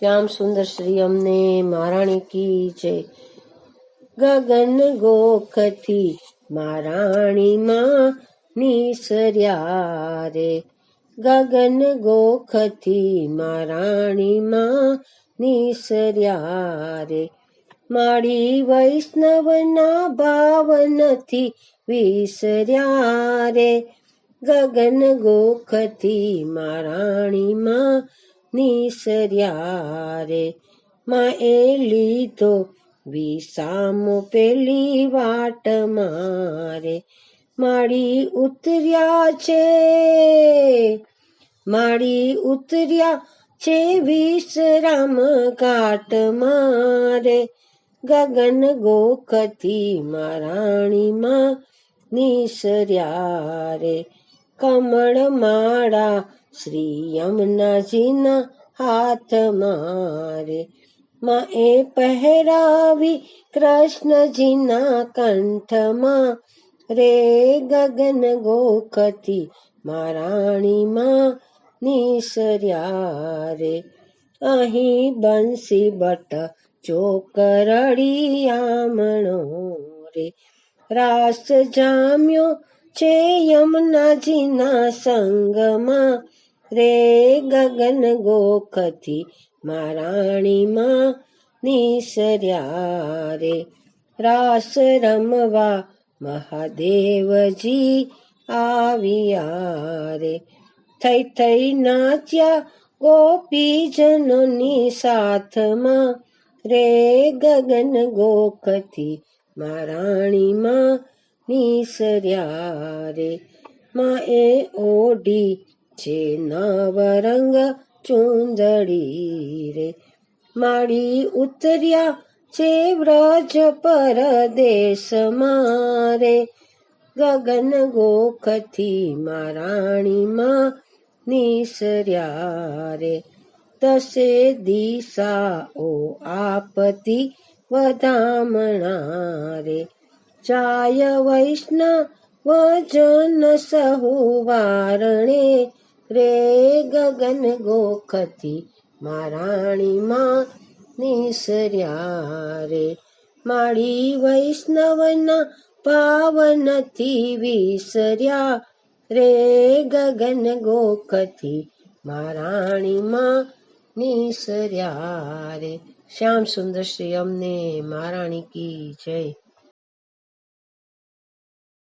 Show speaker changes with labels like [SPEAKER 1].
[SPEAKER 1] શ્યામ સુંદર શ્રી અમને મહારાણી કી છે ગગન ગોખથી મહારાણીમાં નિસર્યા રે. ગગન ગોખથી મહારાણીમાં નિસર્યા રે. મારી વૈષ્ણવના ભાવ નથી વિસર્યા રે. ગગન ગોખથી મહારાણીમાં નિસર્યા રે માં એ લીધો વિસામો પેલી વાટ મારે. માડી ઉતર્યા છે માડી ઉતર્યા છે વિશ્રામ ઘાટ મારે. ગગન ગોખથી મારાણીમાં નિસર્યા રે. કમળ માળા શ્રી યમુનાજીના હાથ મારે. માં એ પહેરાવી કૃષ્ણજીના કંઠમાં. રે ગગન ગોખતી મારાણીમાં નિસર્યા રે. અહીં બંસી બટ ચોકરડી આમણો રે. રાસ જામ્યો છે યમુનાજીના સંગમાં. રે ગગન ગોખથી મારાણીમાં નિસર્યા રે. રાસ રમવા મહાદેવજી આવ્યા રે. થઈ થઈ નાચ્યા ગોપીજનોની સાથમાં. રે ગગન ગોખથી મારાણીમાં નિસર્યા રે. માં એ ઓઢી છે નવરંગ ચુંદડી રે માડી ઉતર્યા છે વ્રજ પરદેશમાં રે ગગન ગોખથી મારાણીમાં નિસર્યા રે દસે દિશાઓ આપતી વધામણા રે ચાય વૈષ્ણવ વજન સહુ વારણે રે ગગન ગોખતી મારાણી માં નિસર્યા રે. માળી વૈષ્ણવના પાવનથી વિસર્યા રે ગગન ગોખતી મારાણી માં નિસર્યા રે. શ્યામ સુંદર શ્રી અમને મહારાણી કી જય.